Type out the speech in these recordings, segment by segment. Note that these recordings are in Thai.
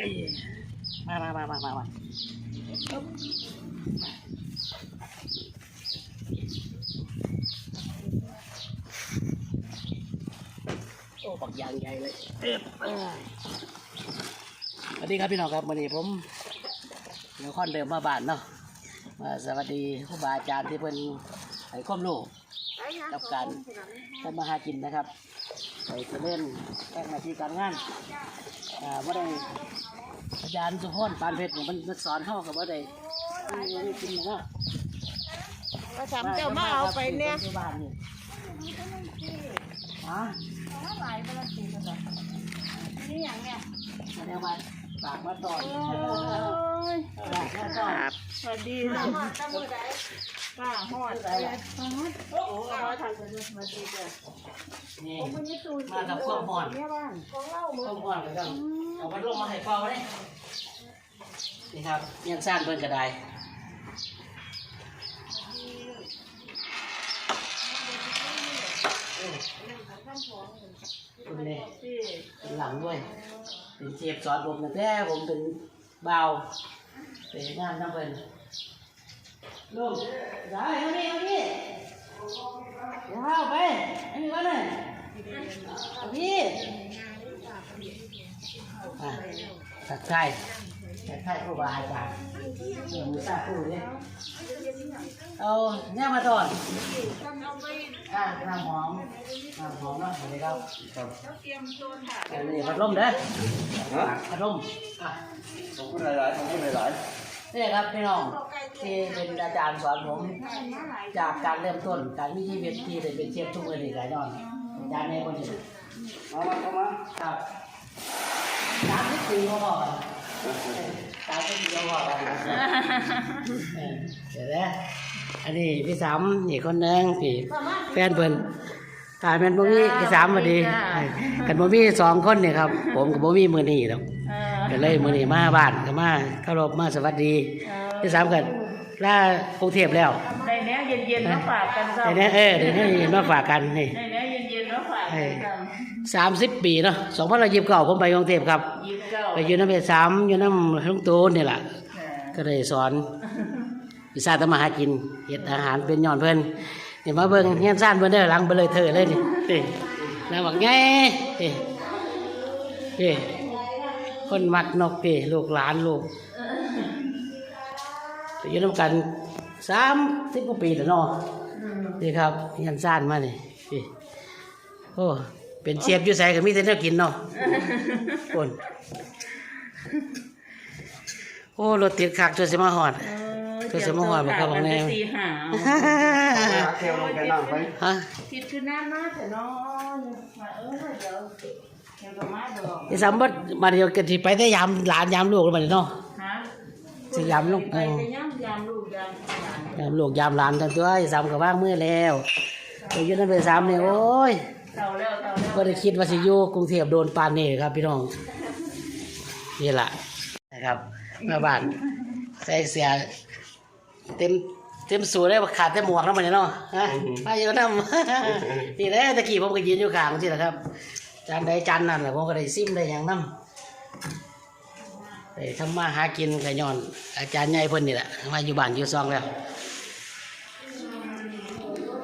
มามามามามามาโอ้บักยางใหญ่เลยเอิบเอ้ยสวัสดีครับพี่น้องครับวันนี้ผมเดี๋ยวค่อนเดิมมาบ้านเนาะมาสวัสดีครูบาอาจารย์ที่เป็นให้ความรู้กับการทำมาหากินนะครับไปเจริญแก้หน้าที่การงาน อ่าว่าได้อาจารย์สุพรปานเพชรเนี่ยมันมันสอนเข้ากับว่าได้ไม่ได้กินนะก็ทำเจ้ามาเอาไปเนี่ยที่บ้านนี่ฮะนี่อย่างเนี่ยแสดงว่าฝากมาตอนโอ้ยฝากมาตอนสวัสดีนะ ป้าหอดเลยโอ้โหเราทำกันเลยมาดีจ้ะนี่มากับข้าวหอนเนี่ยบ้านของเล่ามือข้าวหอนกันเอาพัดลมมาให้เป่าเลยนี่ครับยังสั้นเพิ่นกระได้คุณเลยที่เป็นหลังด้วยเป็นเชฟสอนผมนะแต่ผมเป็นเบาเป็นงานน้ำเพิ่น ลุงได้เอาดิเอาดิเดี๋ยวเอาไปอันนี้ก่อนเลยเอาพี่อะตักไข่ตักไข่ครูบาอาจารย์เดี๋ยวมือตาครูเนี่ยเอาเนี่ยมาตอนอะน้ำหอมน้ำหอมเนาะสวัสดีครับเตรียมตัวค่ะอันนี้พัดลมเด้อฮะพัดลมอะขอบคุณหลายๆขอบคุณหลาย นี่ครับพี่น้องที่เป็นอาจารย์สอนผม จากการเริ่มต้นการมีชีวิตที่ได้เป็นเชฟทุกมือนี่หลายนอนอาจารย์ในคนนี้ๆมามาเข้ามาครับสามสิบปีก็พอกันสามสิบปีก็พอกันเออเดี๋ยวนะอันนี้พี่สามนี่คนหนึงพี่แฟนเพิ่นตายเป็นบ่มีพี่สามสวัสดีกันบ่มีสองคนเนี่ยครับ ผมกับบ่มีมือนี่หรอ กเออก็เลยมื้อนี้มาบ้านก็มาเคารพมาสวัสดีที่สามกันลากรุงเทพแล้วในเนี้ยเย็นๆมาฝากกันซ้ำแต่เนี้ยเออเดี๋ยวนี้มาฝากกันนี่ในเนี้ยเย็นๆมาฝากกันซ้สามสิบปีเนาะสองพันร้อยยี่สิบเก้าผมไปกรุงเทพครับำยี่สิบเก้าไปอยู่น้ำเพชรสามอยู่น้ำลุงตูนนี่แหละเออก็เลยสอนวิชาทำมาหากินเฮ็ดอาหารเป็นย้อนเพิ่นนี่มาเบิ่งเฮียนซ่านเพิ่นเด้อหลังเบิ่เลยเธอเลยนี่นี่นางบอกไงนี่นี่ คนมักนกนี่ลูกหลานลูกไปอยู่น้ำกันสามสิบกว่าปีแล้วเนาะนี่ครับเฮียนซ่านมานี่นี่โอ้เป็นเชฟอยู่ไสก็มีแต่แนวกินเนาะคนโอ้รถติดคักจนสิมาฮอดเออก็จะมาหวานมาครับผมแน่เตรียมตัวฝากกันไปสี่หาวเที่ยวลงไปนั่งไปฮะคิดคือหน้ามากแต่นอนมาเออเดี๋ยว เดี๋ยวก็มาดอกไอ้สามบัดมาเดียวกันที่ไปได้ยามหลานยามลูกแล้วบัดนี้เนาะฮะสิยามลูกไปเออจะย่ำยามลูกยามหลานยามลูกยามหลานทั้งตัวไอ้สามก็ว่างมือแล้วไปอยู่นั่นไปสามเนี่ยโอ้ยเต่าแล้วเต่าแล้วก็ได้คิดว่าสิอยู่กรุงเทพโดนปานนี่ครับ พี่น้องนี่ล่ะนะครับมาบ้านใส่เสียเต็มเต็มสูทได้ว่าขาดแต่หมวกแล้วมันเนี่ยเนาะฮะมาอยู่น้ำนี่แหละตะกี้ผมก็ยืนอยู่ข้างที่แหละครับ จานใดจานนั้นแหละผมก็ได้ซิมได้อย่างน้ำได้ทำมาหากินกะย้อน อาจารย์ใหญ่เพิ่นนี่แหละมาอยู่บ้านอยู่ซองแล้ว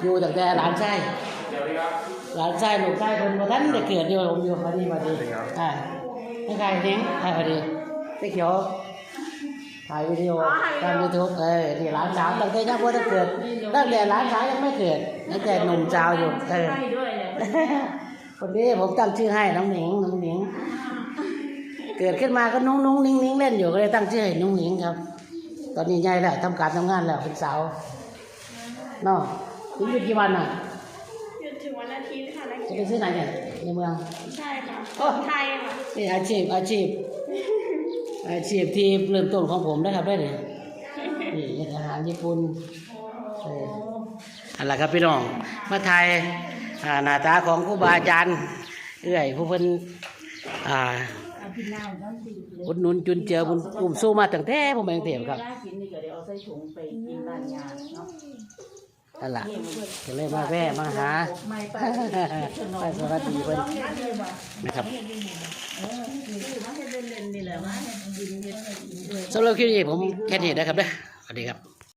อยู่ตั้งแต่หลานชายหลานชายลูกชายเพิ่นบ่ทันได้เกิดอยู่ผมอยู่พอดีพอดีอ่าไม่ใครเลี้ยงอ่าพอดีไปเขียวถ่ายวิดีโอทางยูทูบเออนี่หลานสาวตั้งแต่ยังบ่ได้เกิดตั้งแต่หลานสาวยังไม่เกิดตั้งแต่หนุ่มสาวอยู่เออให้ด้วยเนี่ย คนนี้ผมตั้งชื่อให้น้องหนิงน้องหนิง เกิดขึ้นมาก็นุ่งนุ่งนิ่งนิ่งเล่นอยู่ก็เลยตั้งชื่อให้น้องหนิงครับ ตอนนี้ใหญ่แล้วทำการทำงานแล้วเป็นสาวเนาะถึงอยู่กี่วันอะหยุดถึงวันอาทิตย์ค่ะนะจะไปซื้อไหนเนี่ยในเมือง ใช่ค่ะโอ้ไทยค่ะนี่อาชีพอาชีพ อาชีพที่เริ่มต้นของผมนะครับได้เลยนี่เฮ็ดอาหารญี่ปุ่นเอออันละครับพี่น้องมาไทยอ่า หน้าตาของครูบาอาจารย์เอื้อยผู้เพิ่นอ่าเอาพี่น้ำน้ำดีเลยอุดหนุนจุนเจือบุญกลุ่มสู้มาตั้งแต่ผมเองเตียมครับได้กินนี่ก็เดี๋ยวเอาใส่ถุงไปกินร้านยาเนาะนั่นล่ะก็เลยมาแวะมาหาไม่ไปไปสวัสดีเพิ่นร้องเล่นเลยบ่นะครับเออนี่มาเฮ็ดเล่นๆนี่แหละมาเฮ็ดดินเฮ็ดด้วยสำหรับคลิปนี้ผมแค่นี้นะครับเด้อสวัสดีครับ